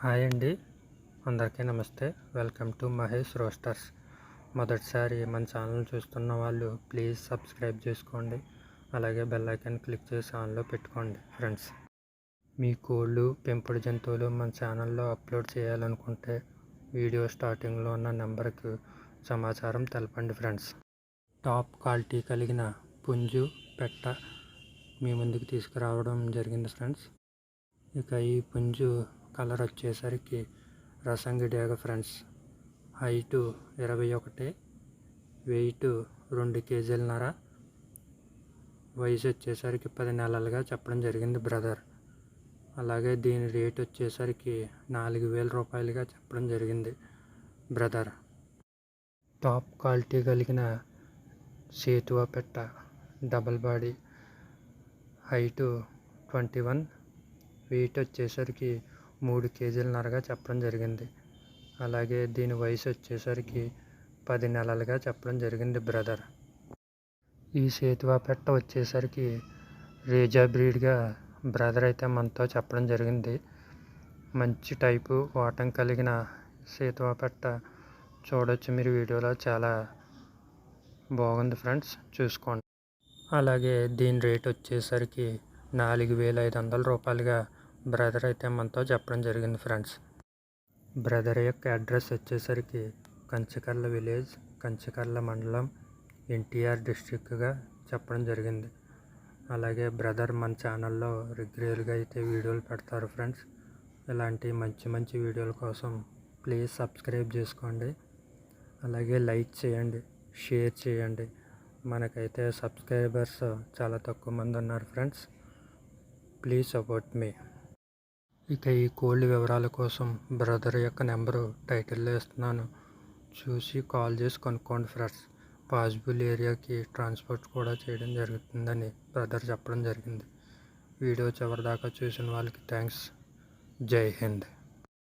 Hi అండి. అందరికీ నమస్తే. Welcome to Mahesh roasters. మొదటిసారి మన ఛానల్ చూస్తున్న వాళ్ళు ప్లీజ్ సబ్స్క్రైబ్ చేసుకోండి. అలాగే బెల్ ఐకాన్ క్లిక్ చేసి ఆన్లో పెట్టుకోండి ఫ్రెండ్స్. మీ కోళ్ళు పెంపుడు జంతువులు మన ఛానల్లో అప్లోడ్ చేయాలనుకుంటే వీడియో స్టార్టింగ్లో ఉన్న నెంబర్కి సమాచారం తెలపండి ఫ్రెండ్స్. టాప్ క్వాలిటీ కలిగిన పుంజు పెట్ట మీ ముందుకు తీసుకురావడం జరిగింది ఫ్రెండ్స్. ఇక ఈ పుంజు కలర్ వచ్చేసరికి రసంగిడేగ ఫ్రెండ్స్. హైటు ఇరవై ఒకటి వెయిట్ రెండు కేజీలన్నర వయసు వచ్చేసరికి పది నెలలుగా చెప్పడం జరిగింది బ్రదర్. అలాగే దీని రేట్ వచ్చేసరికి నాలుగు వేల రూపాయలుగా చెప్పడం జరిగింది బ్రదర్. టాప్ క్వాలిటీ కలిగిన సేతువ పెట్ట double body. Height twenty one weight వచ్చేసరికి మూడు కేజీలన్నరగా చెప్పడం జరిగింది. అలాగే దీని వయసు వచ్చేసరికి పది నెలలుగా చెప్పడం జరిగింది బ్రదర్. ఈ సేతువా పెట్ట వచ్చేసరికి రేజా బ్రీడ్గా బ్రదర్ అయితే మనతో చెప్పడం జరిగింది. మంచి టైపు ఓటం కలిగిన సేతువా పెట్ట చూడొచ్చు మీరు వీడియోలో. చాలా బాగుంది ఫ్రెండ్స్ చూసుకోండి. అలాగే దీని రేట్ వచ్చేసరికి నాలుగు వేల ఐదు వందల రూపాయలుగా బ్రదర్ అయితే మనతో చెప్పడం జరిగింది ఫ్రెండ్స్. బ్రదర్ యొక్క అడ్రస్ వచ్చేసరికి కంచకర్ల విలేజ్ కంచకర్ల మండలం ఎన్టీఆర్ డిస్టిక్గా చెప్పడం జరిగింది. అలాగే బ్రదర్ మన ఛానల్లో రెగ్యులర్గా అయితే వీడియోలు పెడతారు ఫ్రెండ్స్. ఇలాంటి మంచి మంచి వీడియోల కోసం ప్లీజ్ సబ్స్క్రైబ్ చేసుకోండి. అలాగే లైక్ చేయండి షేర్ చేయండి. మనకైతే సబ్స్క్రైబర్స్ చాలా తక్కువ మంది ఉన్నారు ఫ్రెండ్స్. ప్లీజ్ సపోర్ట్ మీ. ఇక ఈ కోల్డ్ వివరాల కోసం బ్రదర్ యొక్క నెంబరు టైటిల్లో ఇస్తున్నాను. చూసి కాల్ చేసి కనుక్కోండి ఫ్రెండ్స్. పాజిబుల్ ఏరియాకి ట్రాన్స్పోర్ట్ కూడా చేయడం జరుగుతుందని బ్రదర్ చెప్పడం జరిగింది. వీడియో చివరిదాకా చూసిన వాళ్ళకి థ్యాంక్స్. జై హింద్.